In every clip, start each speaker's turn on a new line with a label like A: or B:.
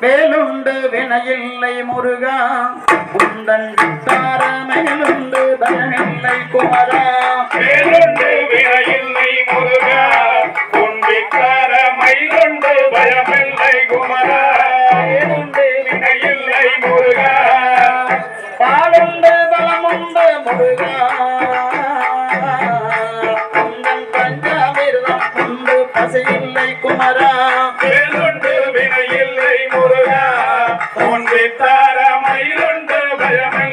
A: வேலுண்டு வினையில்லை முருகா. குந்தன் விட்டார மேலுண்டு தனமில்லை குமரா.
B: வேலுண்டு வினையில்லை முருகா. உன் விட்டார மயிலுண்டு பயமில்லை குமரா. வேலுண்டு வினையில்லை முருகா.
A: பாலுண்டு பலமுண்டு முருகா.
B: தர மயிலுண்டு
A: பயமை.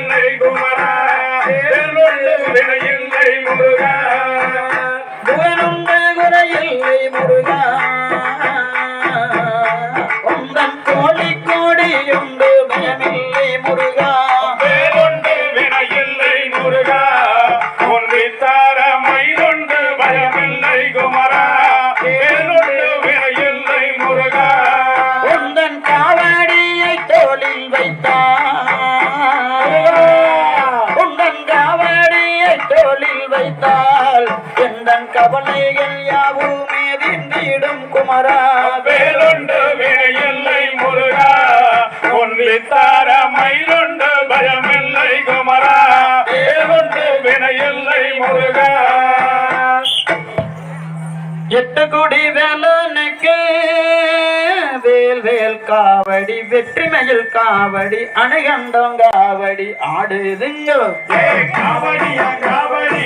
A: கவலைகள் யாவும் மேதிந்திடும் குமரா.
B: வேலுண்டு வினையில்லை முருகா. ஒன்றித்தார மயிலுண்டு பயமில்லை குமரா. வேலுண்டு வினையில்லை முருகா.
A: எட்டு குடி வேலனுக்கு வேல் வேல் காவடி வெற்றி மயில் காவடி அணைகண்டோங்காவடி ஆடுதுங்க
B: காவடி காவடி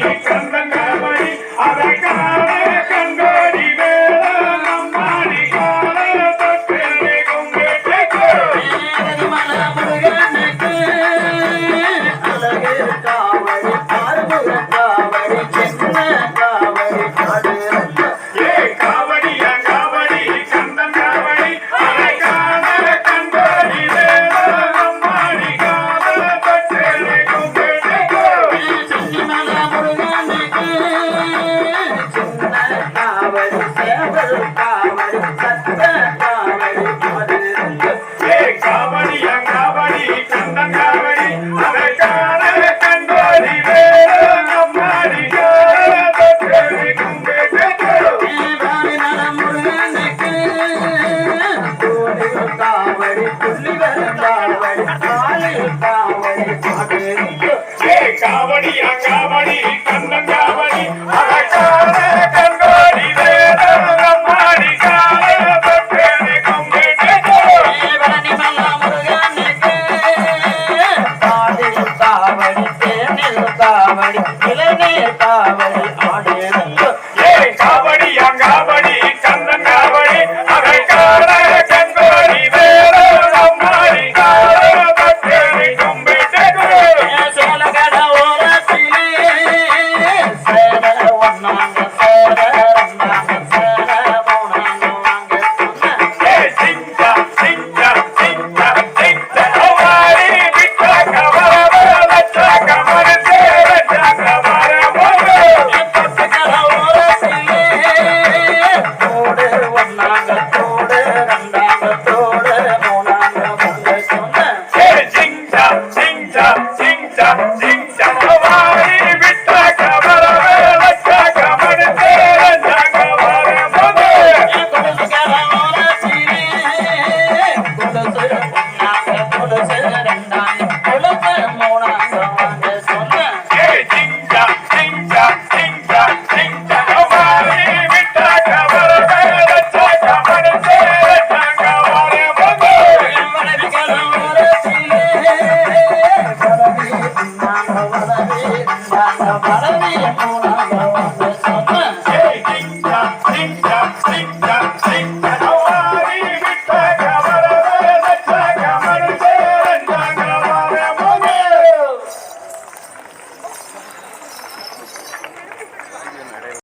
A: சத்தமரு சத்தமரு சத்த
B: அவள் Thank you.